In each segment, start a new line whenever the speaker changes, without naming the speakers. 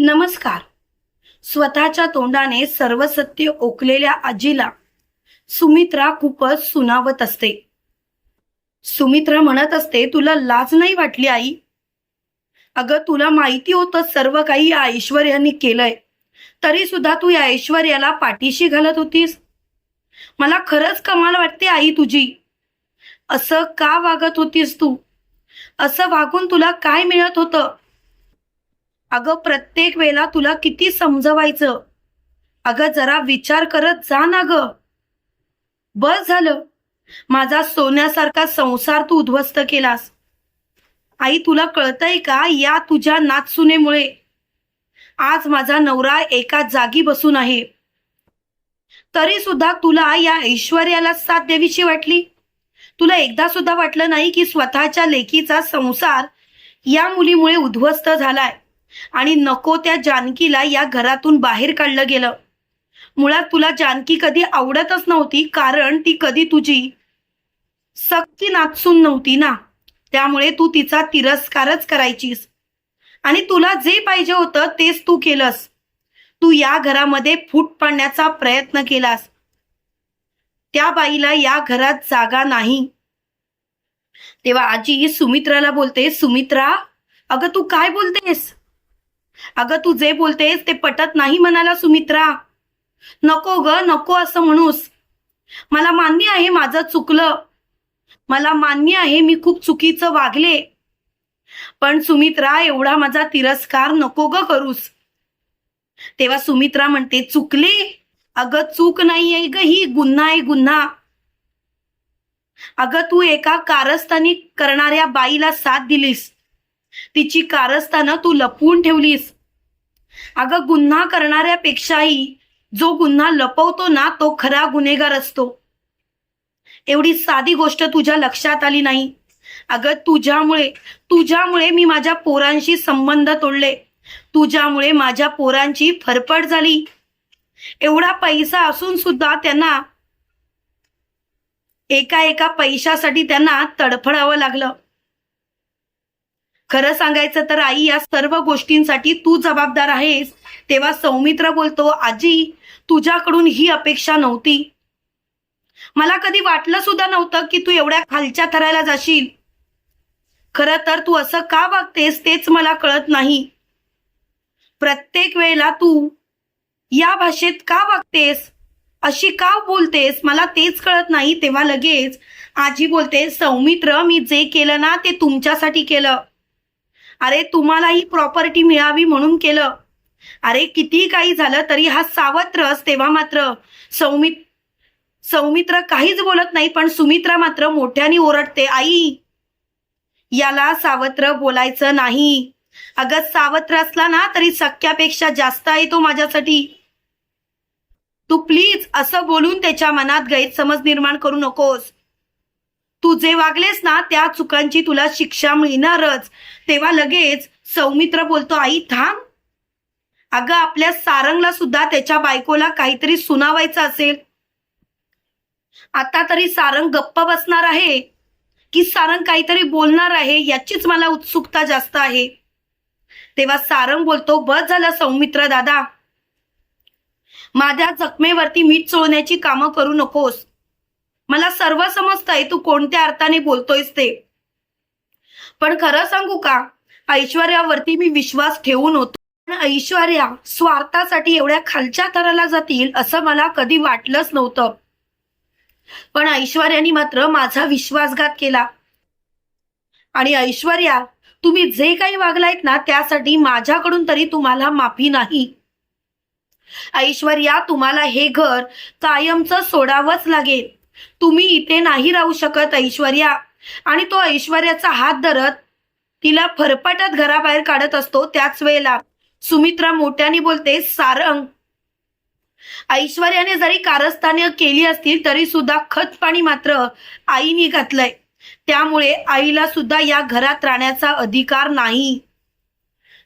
नमस्कार. स्वतःच्या तोंडाने सर्व सत्य ओकलेल्या आजीला सुमित्रा खूपच सुनावत असते. सुमित्रा म्हणत असते तुला लाज नाही वाटली आई? अगं तुला माहिती होतं सर्व काही या ऐश्वर्याने केलंय. तरी सुद्धा तू या ऐश्वर्याला पाठीशी घालत होतीस. मला खरंच कमाल वाटते आई तुझी. असं का वागत होतीस तू? असं वागून तुला काय मिळत होतं? अगं प्रत्येक वेळेला तुला किती समजवायचं? अगं जरा विचार करत जा ना ग. बस झालं. माझा सोन्यासारखा संसार तू उद्ध्वस्त केलास. आई तुला कळतंय का या तुझ्या नाचसुनेमुळे आज माझा नवरा एका जागी बसून आहे. तरी सुद्धा तुला या ऐश्वर्याला साथ द्यावीशी वाटली? तुला एकदा सुद्धा वाटलं नाही की स्वतःच्या लेकीचा संसार या मुलीमुळे उद्ध्वस्त झालाय? आणि नको त्या जानकीला या घरातून बाहेर काढलं गेलं. मुळात तुला जानकी कधी आवडतच नव्हती कारण ती कधी तुझी सक्ती नाचून नव्हती ना. त्यामुळे तू तिचा तिरस्कारच करायचीस. आणि तुला जे पाहिजे होतं तेच तू केलंस. तू या घरामध्ये फूट पाडण्याचा प्रयत्न केलास. त्या बाईला या घरात जागा नाही. तेव्हा आजी सुमित्राला बोलते सुमित्रा अगं तू काय बोलतेस? अगं तू जे बोलतेस ते पटत नाही म्हणाला सुमित्रा. नको ग नको असं म्हणूस. मला मान्य आहे माझं चुकलं. मला मान्य आहे मी खूप चुकीचं वागले. पण सुमित्रा एवढा माझा तिरस्कार नको ग करूस. तेव्हा सुमित्रा म्हणते चुकले? अगं चूक नाही आहे ग ही गुन्हा आहे गुन्हा. अगं तू एका कारस्थानी करणाऱ्या बाईला साथ दिलीस. तिची कारस्थानं तू लपवून ठेवलीस. अगं गुन्हा करणाऱ्यापेक्षाही जो गुन्हा लपवतो ना तो खरा गुन्हेगार असतो. एवढी साधी गोष्ट तुझ्या लक्षात आली नाही. अगं तुझ्यामुळे तुझ्यामुळे मी माझ्या पोरांशी संबंध तोडले. तुझ्यामुळे माझ्या पोरांची फरफड झाली. एवढा पैसा असून सुद्धा त्यांना एका एका पैशासाठी त्यांना तडफडावं लागलं. खरं सांगायचं तर आई या सर्व गोष्टींसाठी तू जबाबदार आहेस. तेव्हा सौमित्र बोलतो आजी तुझ्याकडून ही अपेक्षा नव्हती. मला कधी वाटलं सुद्धा नव्हतं की तू एवढ्या खालच्या थरायला जाशील. खरं तर तू असं का वागतेस तेच मला कळत नाही. प्रत्येक वेळेला तू या भाषेत का वागतेस? अशी का बोलतेस? मला तेच कळत नाही. तेव्हा लगेच आजी बोलते सौमित्र मी जे केलं ना ते तुमच्यासाठी केलं. अरे तुम्हाला ही प्रॉपर्टी मिळावी म्हणून केलं. अरे किती काही झालं तरी हा सावत्र तेव्हा मात्र. सौमित सौमित्र काहीच बोलत नाही पण सुमित्रा मात्र मोठ्याने ओरडते आई याला सावत्र बोलायचं नाही. अगं सावत्र असला ना तरी सख्यापेक्षा जास्त आहे तो माझ्यासाठी. तू प्लीज असं बोलून त्याच्या मनात गैरसमज निर्माण करू नकोस. तू जे वागलेस ना त्या चुकांची तुला शिक्षा मिळणारच. तेव्हा लगेच सौमित्र बोलतो आई थांब. अगं आपल्या सारंगला सुद्धा त्याच्या बायकोला काहीतरी सुनावायचं असेल. आता तरी सारंग गप्प बसणार आहे. की सारंग काहीतरी बोलणार आहे याचीच मला उत्सुकता जास्त आहे. तेव्हा सारंग बोलतो बस झालं सौमित्र दादा. माझ्या जखमेवरती मीठ चोळण्याची कामं करू नकोस. मला सर्व समजतंय तू कोणत्या अर्थाने बोलतोयस ते. पण खरं सांगू का? ऐश्वर्यावरती मी विश्वास ठेवून होतो. पण ऐश्वर्या स्वार्थासाठी एवढ्या खालच्या थराला जातील असं मला कधी वाटलंच नव्हतं. पण ऐश्वर्याने मात्र माझा विश्वासघात केला. आणि ऐश्वर्या तुम्ही जे काही वागलायत ना त्यासाठी माझ्याकडून तरी तुम्हाला माफी नाही. ऐश्वर्या तुम्हाला हे घर कायमचं सोडावंच लागेल. तुम्ही इथे नाही राहू शकत ऐश्वर्या. आणि तो ऐश्वर्याचा हात धरत तिला फरफटत घराबाहेर काढत असतो त्याच वेळेला. सुमित्रा मोठ्याने बोलते सारंग. ऐश्वर्याने जरी कारस्थाने केली असतील तरी सुद्धा खत पाणी मात्र आईने घातलंय. त्यामुळे आईला सुद्धा या घरात राहण्याचा अधिकार नाही.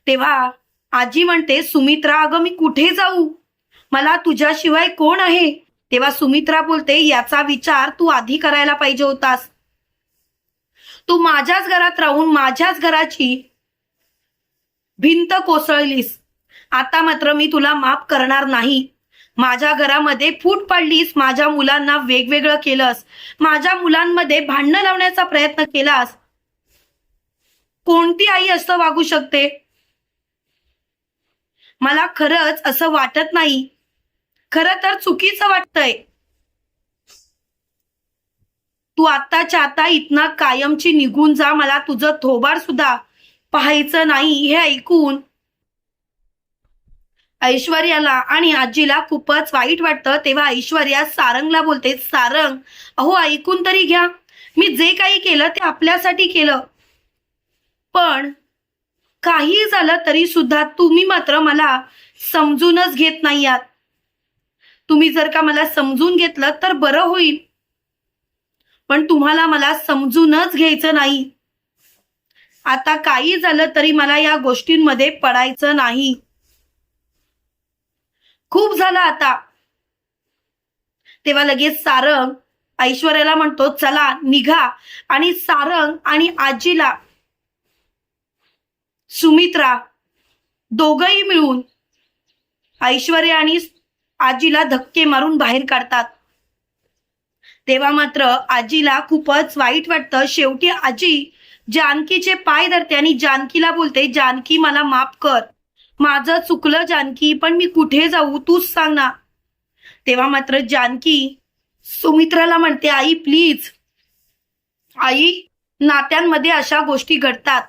तेव्हा आजी म्हणते सुमित्रा अगं मी कुठे जाऊ? मला तुझ्याशिवाय कोण आहे? तेव्हा सुमित्रा बोलते याचा विचार तू आधी करायला पाहिजे होतास. तू माझ्याच घरात राहून माझ्याच घराची भिंत कोसळलीस. आता मात्र मी तुला माफ करणार नाही. माझ्या घरामध्ये फूट पाडलीस माझ्या मुलांना वेगवेगळं केलंस माझ्या मुलांमध्ये भांडणं लावण्याचा प्रयत्न केलास. कोणती आई असं वागू शकते? मला खरंच असं वाटत नाही. खरं तर चुकीचं वाटतंय. तू आत्ताच्या आता इतना कायमची निघून जा मला तुझं थोबार सुद्धा पाहायचं नाही हे ऐकून. ऐश्वर्याला आणि आजीला खूपच वाईट वाटतं तेव्हा ऐश्वर्या सारंगला बोलते सारंग अहो ऐकून तरी घ्या. मी जे काही केलं ते आपल्यासाठी केलं. पण काही झालं तरी सुद्धा तुम्ही मात्र मला समजूनच घेत नाही आहात. तुम्ही जर का मला समजून घेतलं तर बरं होईल. पण तुम्हाला मला समजूनच घ्यायचं नाही. आता काही झालं तरी मला या गोष्टींमध्ये पडायचं नाही. खूप झालं आता. तेव्हा लगेच सारंग ऐश्वर्याला म्हणतो चला निघा आणि सारंग आणि आजीला सुमित्रा दोघही मिळून ऐश्वर्या आणि आजीला धक्के मारून बाहेर काढतात. तेव्हा मात्र आजीला खूपच वाईट वाटतं. शेवटी आजी जानकीचे पाय धरते आणि जानकीला बोलते जानकी मला माफ कर. माझं चुकलं जानकी पण मी कुठे जाऊ तूच सांग ना. तेव्हा मात्र जानकी सुमित्राला म्हणते आई प्लीज. आई नात्यांमध्ये अशा गोष्टी घडतात.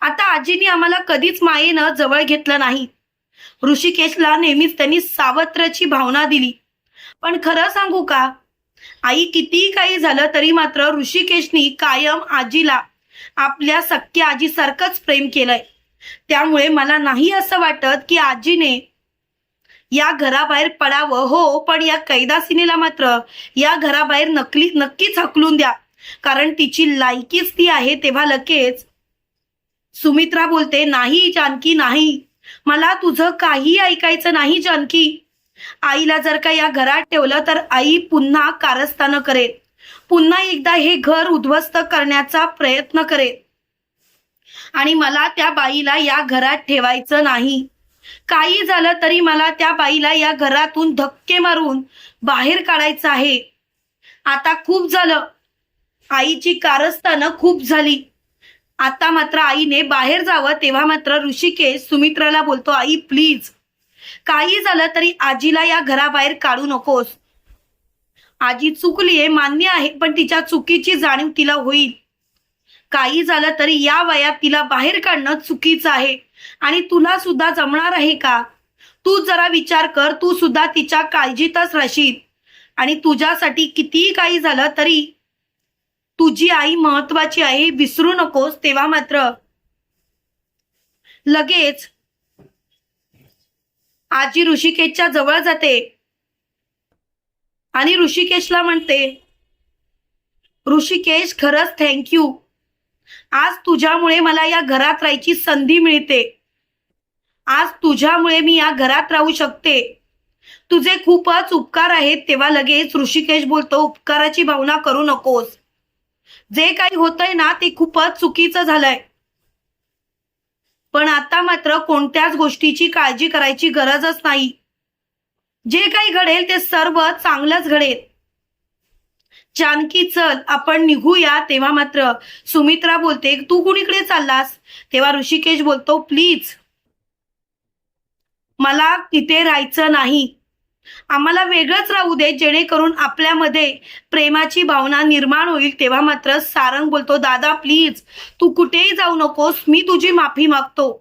आता आजीने आम्हाला कधीच मायेनं जवळ घेतलं नाही. ऋषिकेशला नेहमीच त्यांनी सावत्रची भावना दिली. पण खरं सांगू का? आई कितीही काही झालं तरी मात्र ऋषिकेशनी कायम आजीला आपल्या सख्या आजीसारखंच प्रेम केलंय. त्यामुळे मला नाही असं वाटत की आजीने या घराबाहेर पडावं. हो पण या कैदासिनीला मात्र या घराबाहेर नकली नक्कीच हकलून द्या. कारण तिची लायकीच ती आहे तेव्हा लगेच सुमित्रा बोलते नाही जानकी नाही. मला तुझं काही ऐकायचं नाही जानकी. आईला जर का या घरात ठेवलं तर आई पुन्हा कारस्थानं करेल. पुन्हा एकदा हे घर उद्ध्वस्त करण्याचा प्रयत्न करेल. आणि मला त्या बाईला या घरात ठेवायचं नाही. काही झालं तरी मला त्या बाईला या घरातून धक्के मारून बाहेर काढायचं आहे. आता खूप झालं. आईची कारस्थानं खूप झाली. आता मात्र आईने बाहेर जावं तेव्हा मात्र ऋषिकेश सुमित्राला बोलतो आई प्लीज काही झालं तरी आजीला या घराबाहेर काढू नकोस. आजी चुकलीये मान्य आहे पण तिच्या चुकीची जाणीव तिला होईल. काही झालं तरी या वयात तिला बाहेर काढणं चुकीचं आहे. आणि तुला सुद्धा जमणार आहे का? तू जरा विचार कर तू सुद्धा तिच्या काळजीतच राहशील. आणि तुझ्यासाठी कितीही काही झालं तरी तुझी आई महत्वाची आहे विसरू नकोस तेव्हा मात्र. लगेच आजी ऋषिकेशच्या जवळ जाते. आणि ऋषिकेशला म्हणते ऋषिकेश खरंच थँक्यू आज तुझ्यामुळे मला या घरात राहायची संधी मिळते. आज तुझ्यामुळे मी या घरात राहू शकते. तुझे खूपच उपकार आहेत तेव्हा लगेच ऋषिकेश बोलतो उपकाराची भावना करू नकोस. जे काही होतंय ना ते खूपच चुकीचं झालंय. पण आता मात्र कोणत्याच गोष्टीची काळजी करायची गरजच नाही. जे काही घडेल ते सर्व चांगलंच घडेल. जानकी चल आपण निघूया. तेव्हा मात्र सुमित्रा बोलते तू कुणीकडे चाललास? तेव्हा ऋषिकेश बोलतो प्लीज मला तिथे राहायचं नाही. आम्हाला वेगळंच राहू दे जेणेकरून आपल्यामध्ये प्रेमाची भावना निर्माण होईल. तेव्हा मात्र सारंग बोलतो दादा प्लीज तू कुठेही जाऊ नकोस मी तुझी माफी मागतो.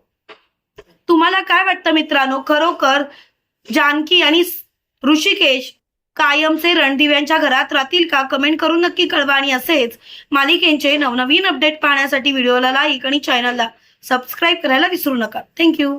तुम्हाला काय वाटतं मित्रांनो? खरोखर जानकी आणि ऋषिकेश कायमचे रणदिव्यांच्या घरात राहतील का? कमेंट करून नक्की कळवा. आणि असेच मालिकेंचे नवनवीन अपडेट पाहण्यासाठी व्हिडिओला लाईक आणि चॅनलला सबस्क्राईब करायला विसरू नका. थँक्यू